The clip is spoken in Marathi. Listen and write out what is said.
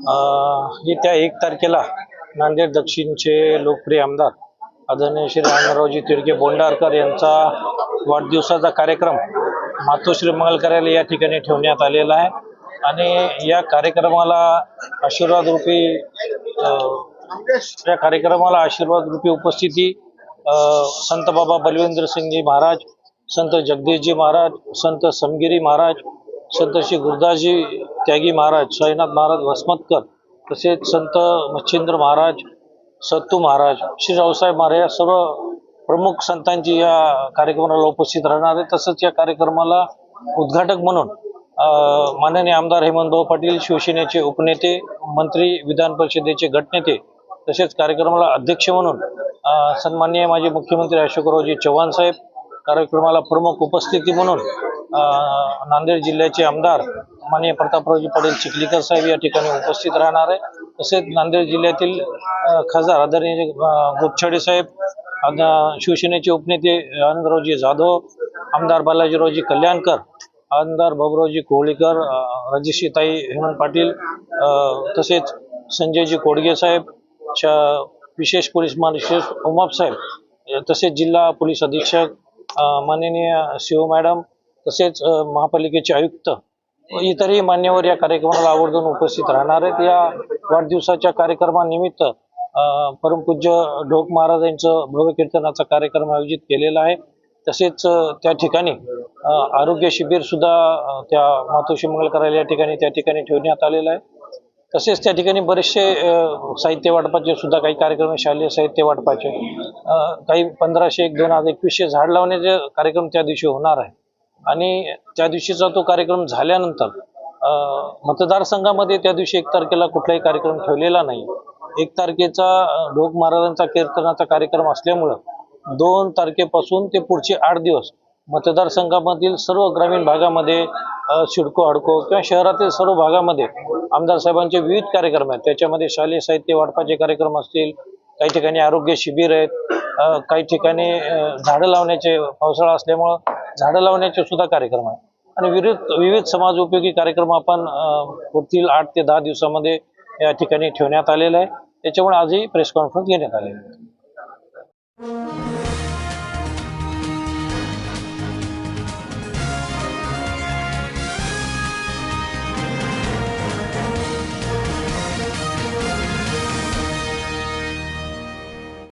येत्या एक तारखेला नांदेड दक्षिणचे लोकप्रिय आमदार आदरणीय श्री रामरावजी तिडके बोंडारकर यांचा वाढदिवसाचा कार्यक्रम मातोश्री मंगल कार्यालय या ठिकाणी ठेवण्यात आलेला आहे. आणि या कार्यक्रमाला आशीर्वाद रूपी या कार्यक्रमाला आशीर्वाद रूपी उपस्थिती संत बाबा बलविंद्र सिंगजी महाराज संत जगदीशजी महाराज संत समगिरी महाराज संत श्री गुरुदासजी त्यागी महाराज साईनाथ महाराज वसमतकर तसेच संत मच्छिंद्र महाराज सत्तू महाराज श्री रावसाहेब महाराज या सर्व प्रमुख संतांची या कार्यक्रमाला उपस्थित राहणार आहे तसंच या कार्यक्रमाला उद्घाटक म्हणून माननीय आमदार हेमंतभाऊ पाटील शिवसेनेचे उपनेते मंत्री विधान परिषदेचे गटनेते तसेच कार्यक्रमाला अध्यक्ष म्हणून सन्माननीय माजी मुख्यमंत्री अशोकरावजी चव्हाण साहेब कार्यक्रमाला प्रमुख उपस्थिती म्हणून नांदेड जिल्ह्याचे आमदार माननीय प्रतापरावजी पाटील चिखलीकर साहेब या ठिकाणी उपस्थित राहणार आहे. तसेच नांदेड जिल्ह्यातील खासदार आदरणीय अं, गोपछाडे साहेब शिवसेनेचे उपनेते आनंदरावजी जाधव आमदार बालाजीरावजी कल्याणकर आमदार बाबुरावजी कोहळीकर अं, हेमंत पाटील तसेच संजयजी कोडगे साहेब विशेष पोलीस महानिरीक्षक उमाप साहेब तसेच जिल्हा पोलीस अधीक्षक माननीय शिव मॅडम तसेच महापालिकेचे आयुक्त इतरही मान्यवर या कार्यक्रमाला आवर्जून उपस्थित राहणार आहेत. या वाढदिवसाच्या कार्यक्रमानिमित्त परमपूज्य ढोक महाराजांचं भव्य कीर्तनाचा कार्यक्रम आयोजित केलेला आहे. तसेच त्या ठिकाणी आरोग्य शिबिर सुद्धा त्या मातोश्री मंगल या ठिकाणी त्या ठिकाणी ठेवण्यात आलेलं आहे. तसेच त्या ठिकाणी बरेचसे साहित्य वाटपाचे सुद्धा काही कार्यक्रम शालेय साहित्य वाटपाचे. काही पंधराशे एक दोन हजार एकवीसशे झाड लावण्याचे कार्यक्रम त्या दिवशी होणार आहे. आणि त्या दिवशीचा तो कार्यक्रम झाल्यानंतर मतदारसंघामध्ये त्या दिवशी एक तारखेला कुठलाही कार्यक्रम ठेवलेला नाही. एक तारखेचा अं, ढोक महाराजांचा कीर्तनाचा कार्यक्रम असल्यामुळं दोन तारखेपासून ते पुढचे आठ दिवस मतदारसंघामधील सर्व ग्रामीण भागामध्ये शिडको सिडको हडको किंवा शहरातील सर्व भागामध्ये आमदार साहेबांचे विविध कार्यक्रम आहेत. त्याच्यामध्ये शालेय साहित्य वाटपाचे कार्यक्रम असतील काही ठिकाणी आरोग्य शिबिर आहेत काही ठिकाणी झाडं लावण्याचे पावसाळा असल्यामुळं झाडं लावण्याचे सुद्धा कार्यक्रम आहे आणि विविध विविध समाजोपयोगी कार्यक्रम आपण पुढील आठ ते दहा दिवसामध्ये या ठिकाणी ठेवण्यात आलेला आहे. त्याच्यामुळे आजही प्रेस कॉन्फरन्स घेण्यात आलेली आहे.